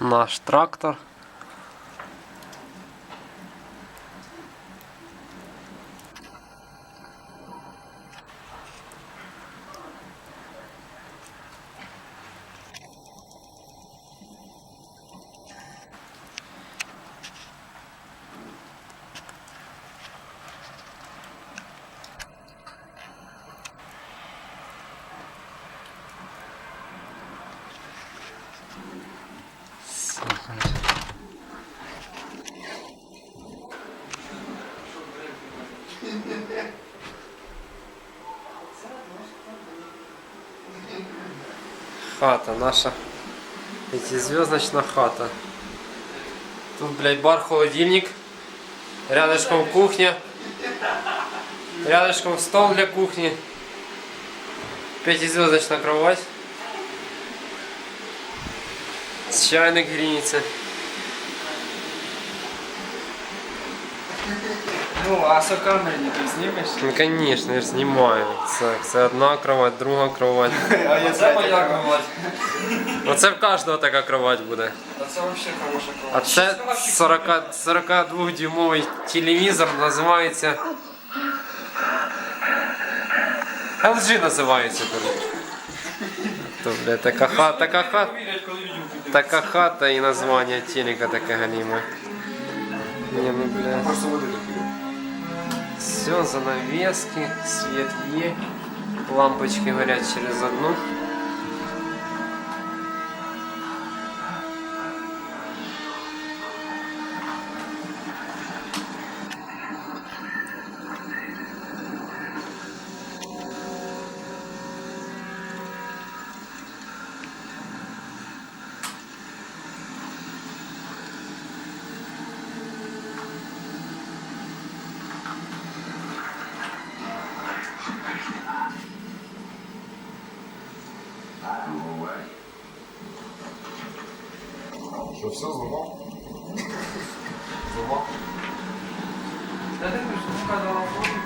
Наш трактор. Хата наша. Пятизвездочная хата. Тут, блядь, бар-холодильник. Рядышком кухня. Рядышком стол для кухни. Пятизвездочная кровать. Чайник гріється. Ну, а сокамерні ти знімеш? Ну, конечно, я ж знімаю. Це, це одна кровать, друга кровать. А я це подякувати. Оце в кожного така кровать буде. Та це взагалі хороша А кровать. це 40, 42 дюймовий телевізор називається. LG називається. коротше. То, бля, така хата, така хата. Вірять, коли відео піде. Така хата і названня телека таке галіме. Не, ну бля. Просто води такі. Все, занавески, свет є. Лампочки горять через одну. Що все зламав? Зламав? Та ти ж показала фото.